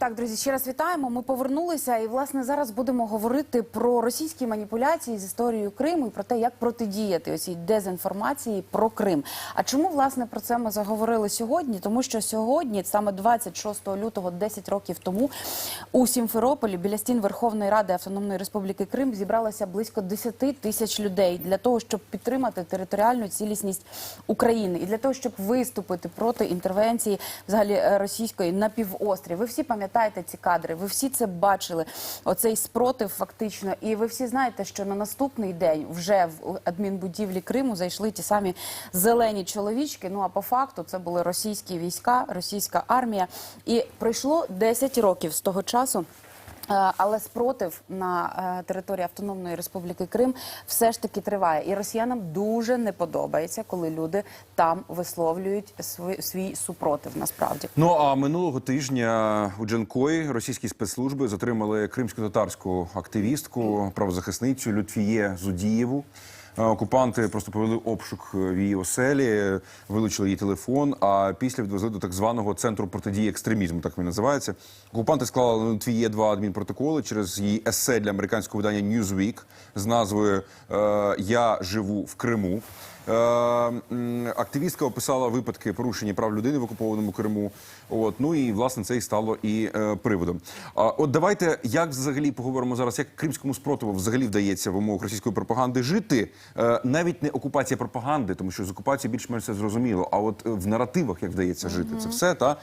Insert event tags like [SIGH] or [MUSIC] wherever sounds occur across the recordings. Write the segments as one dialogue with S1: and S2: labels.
S1: Так, друзі, ще раз вітаємо. Ми повернулися, і власне зараз будемо говорити про російські маніпуляції з історією Криму і про те, як протидіяти оцій дезінформації про Крим. А чому власне про це ми заговорили сьогодні? Тому що сьогодні, саме 26 лютого, 10 років тому, у Сімферополі біля стін Верховної Ради Автономної Республіки Крим зібралося близько 10 тисяч людей для того, щоб підтримати територіальну цілісність України і для того, щоб виступити проти інтервенції взагалі е, російської на півострів. Ви всі пам'ятаєте ці кадри, ви всі це бачили. Оцей спротив фактично, і ви всі знаєте, що на наступний день вже в адмінбудівлі Криму зайшли ті самі зелені чоловічки. Ну а по факту це були російські війська, російська армія. І пройшло 10 років з того часу. Е, Але спротив на е, території Автономної Республіки Крим все ж таки триває, і росіянам дуже не подобається, коли люди там висловлюють свій, свій супротив. Насправді
S2: Ну а минулого тижня у Джанкої російські спецслужби затримали кримсько-татарську активістку, правозахисницю Лютфіє Зудієву. Е, Окупанти просто провели обшук в її оселі, вилучили її телефон. А після відвезли до так званого центру протидії екстремізму. Так він називається. Окупанти склали на є два адмінпротоколи через її есе для американського видання Newsweek з назвою е, Я живу в Криму. Е, Активістка описала випадки порушення прав людини в окупованому Криму. От ну і власне це і стало і е, приводом. А от давайте як взагалі поговоримо зараз, як кримському спротиву взагалі вдається в умовах російської пропаганди жити, е, навіть не окупація пропаганди, тому що з окупацією більш-менш це зрозуміло. А от в наративах як вдається жити, це все та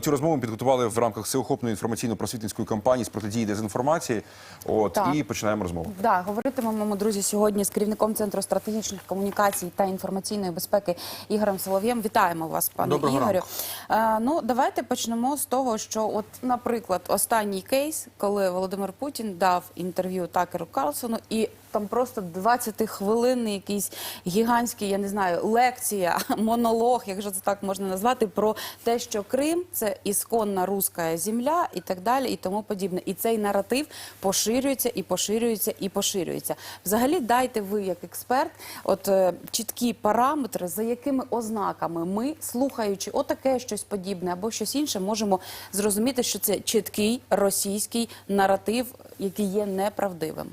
S2: цю розмову ми підготували в рамках всеохопної інформаційно-просвітницької кампанії з протидії дезінформації. От
S1: Так.
S2: і починаємо розмову.
S1: Да, говоритимемо, друзі, сьогодні з керівником центру стратегічних комунікацій та інформаційної безпеки Ігорем Солов'єм. Вітаємо вас, пане
S3: Доброго
S1: Ігорю.
S3: ранку.
S1: Ну, давайте почнемо з того, що, от, наприклад, останній кейс, коли Володимир Путін дав інтерв'ю Такеру Карлсону, і там просто 20-хвилинний якийсь гігантський, я не знаю, лекція, [LAUGHS] монолог, якщо це так можна назвати, про те, що Крим це ісконна руська земля і так далі, і тому подібне. І цей наратив поширюється і поширюється і поширюється. Взагалі, дайте ви, як експерт, от е, чіткі параметри, за якими ознаками ми, слухаючи отаке щось подібне або щось інше, можемо зрозуміти, що це чіткий російський наратив, який є неправдивим.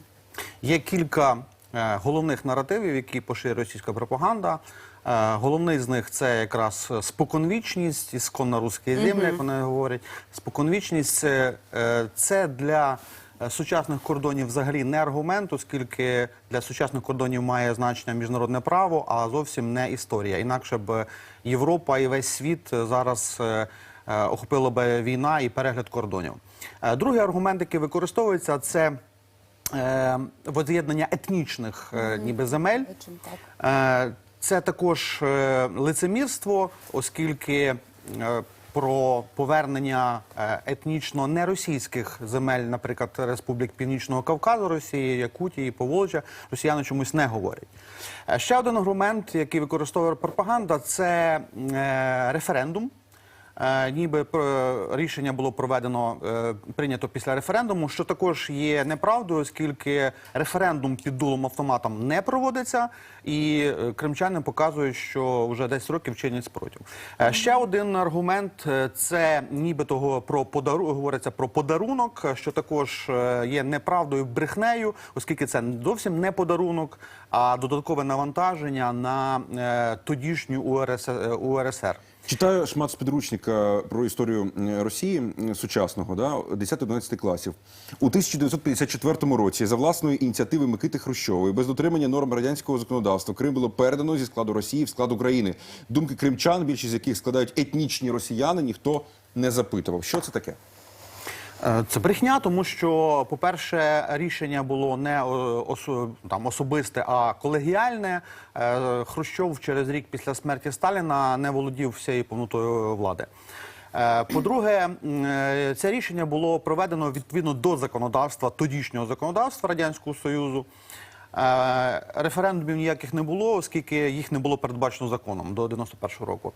S3: Є кілька е, головних наративів, які поширює російська пропаганда. Е, головний з них це якраз споконвічність, ісконно русські землі, як вони говорять. Споконвічність це, е, це для сучасних кордонів взагалі не аргумент, оскільки для сучасних кордонів має значення міжнародне право, а зовсім не історія. Інакше б Європа і весь світ зараз охопила б війна і перегляд кордонів. Другий аргумент, який використовується, це воз'єднання етнічних е, ніби земель. Е, Це також е, лицемірство, оскільки е, про повернення е, етнічно неросійських земель, наприклад, Республік Північного Кавказу, Росії, Якутії, Поволжя, росіяни чомусь не говорять. Е, Ще один аргумент, який використовує пропаганда, це е, референдум. Е, ніби про- рішення було проведено е, прийнято після референдуму, що також є неправдою, оскільки референдум під дулом автоматом не проводиться, і е, кримчани показують, що вже 10 років чинять спротив. Е, Ще один аргумент е, це ніби того про подару говориться про подарунок, е, що також е, є неправдою брехнею, оскільки це зовсім не подарунок, а додаткове навантаження на е, тодішню УРС, е, УРСР.
S2: Читаю шмат з підручника про історію Росії сучасного, да, 10-11 класів. У 1954 році за власної ініціативи Микити Хрущової, без дотримання норм радянського законодавства, Крим було передано зі складу Росії в склад України. Думки кримчан, більшість з яких складають етнічні росіяни, ніхто не запитував. Що це таке?
S3: Е, Це брехня, тому що, по-перше, рішення було не е, там особисте, а колегіальне. Е, Хрущов через рік після смерті Сталіна не володів всією повнотою влади. По-друге, це рішення було проведено відповідно до законодавства, тодішнього законодавства Радянського Союзу. Референдумів ніяких не було, оскільки їх не було передбачено законом до 91-го року.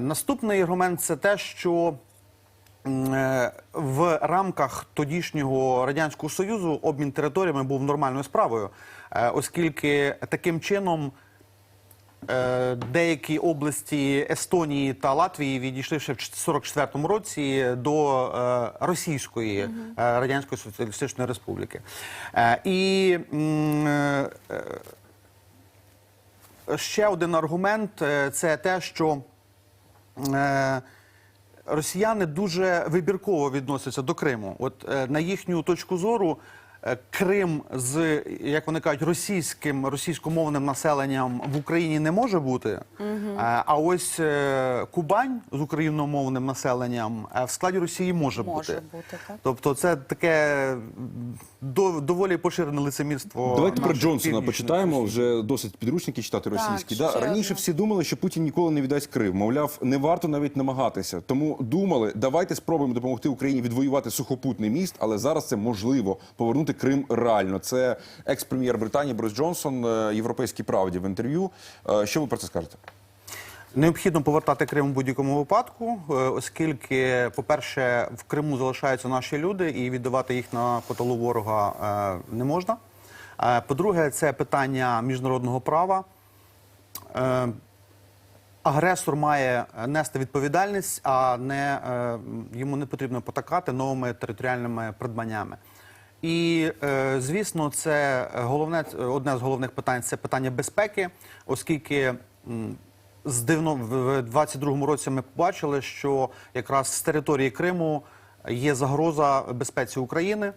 S3: Наступний аргумент це те, що в рамках тодішнього радянського союзу обмін територіями був нормальною справою, е, оскільки таким чином е, деякі області Естонії та Латвії відійшли ще в 44-му році до е, Російської е, Радянської Соціалістичної Республіки. Е, І е, е, ще один аргумент е, це те, що е, росіяни дуже вибірково відносяться до Криму. От е, на їхню точку зору. Е, Крим з, як вони кажуть, російським російськомовним населенням в Україні не може бути. Е, А ось е, Кубань з україномовним населенням в складі Росії може,
S1: Може
S3: бути.
S1: бути, так.
S3: Тобто, це таке доволі поширене лицемірство.
S2: Давайте про Джонсона почитаємо. Вже досить підручники читати російські.
S1: ще
S2: Да? Раніше всі думали, що Путін ніколи не віддасть Крим. Мовляв, не варто навіть намагатися. Тому думали, давайте спробуємо допомогти Україні відвоювати сухопутний міст, але зараз це можливо повернути Крим реально. Це екс-прем'єр Британії Борис Джонсон, е, європейській правді в інтерв'ю. Е, Що ви про це скажете?
S3: Необхідно повертати Крим у будь-якому випадку, е, оскільки, по-перше, в Криму залишаються наші люди, і віддавати їх на поталу ворога не можна. По-друге, це питання міжнародного права. Агресор має нести відповідальність, а не йому не потрібно потакати новими територіальними придбаннями. І е, звісно, це головне одне з головних питань це питання безпеки, оскільки м, з дивно в 22-му році ми побачили, що якраз з території Криму є загроза безпеці України,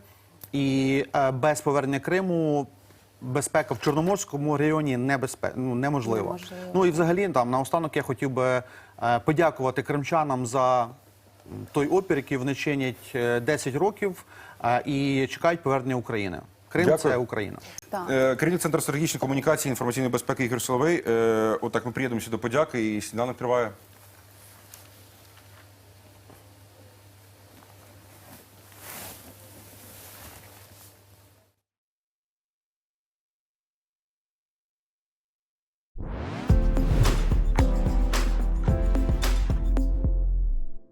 S3: і е, без повернення Криму безпека в Чорноморському районі небезпе... ну, неможлива.
S1: Неможливо.
S3: Ну і взагалі там наостанок я хотів би е, подякувати кримчанам за той опір, який вони чинять е, 10 років е, і чекають повернення України. Крим
S2: Дякую.
S3: це Україна.
S2: Е, Керівник Центру стратегічної комунікації інформаційної безпеки Ігор Соловей. Е, Отак ми приєднуємося до подяки і сніданок триває.